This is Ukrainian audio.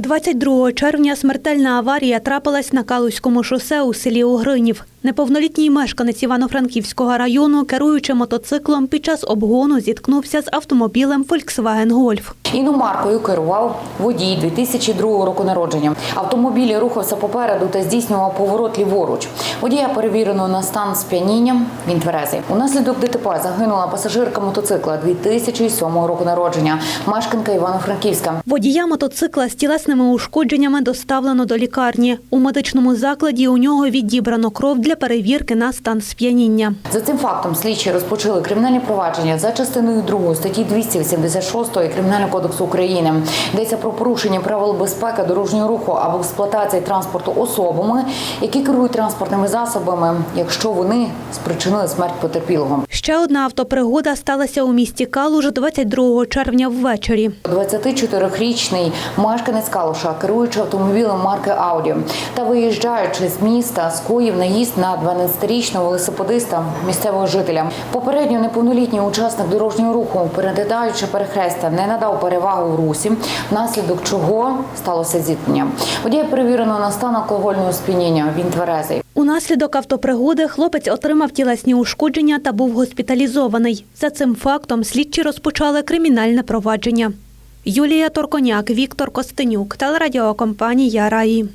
22 червня смертельна аварія трапилась на Калузькому шосе у селі Угринів. Неповнолітній мешканець Івано-Франківського району, керуючи мотоциклом, під час обгону зіткнувся з автомобілем Volkswagen Golf. Іномаркою керував водій 2002 року народження. Автомобіль рухався попереду та здійснював поворот ліворуч. Водія перевірено на стан сп'яніння. Він тверезий. Унаслідок ДТП загинула пасажирка мотоцикла 2007 року народження, мешканка Івано-Франківська. Водія мотоцикла з тілесними ушкодженнями доставлено до лікарні. У медичному закладі у нього відібрано кров для перевірки на стан сп'яніння. За цим фактом слідчі розпочали кримінальні провадження за частиною 2 статті 286 Кримінального кодексу України. Йдеться про порушення правил безпеки дорожнього руху або експлуатації транспорту особами, які керують транспортними засобами, якщо вони спричинили смерть потерпілого. Ще одна автопригода сталася у місті Калуш 22 червня ввечері. 24-річний мешканець Калуша, керуючи автомобілем марки Ауді та виїжджаючи з міста, скоїв наїзд на 12-річного велосипедиста місцевого жителя. Попередньо неповнолітній учасник дорожнього руху, перетинаючи перехрестя, не надав перевагу в русі, внаслідок чого сталося зіткнення. Водія перевірено на стан алкогольного сп'яніння. Він тверезий. Унаслідок автопригоди хлопець отримав тілесні ушкодження та був госпіталізований. За цим фактом слідчі розпочали кримінальне провадження. Юлія Торконяк, Віктор Костенюк, телерадіокомпанія Раї.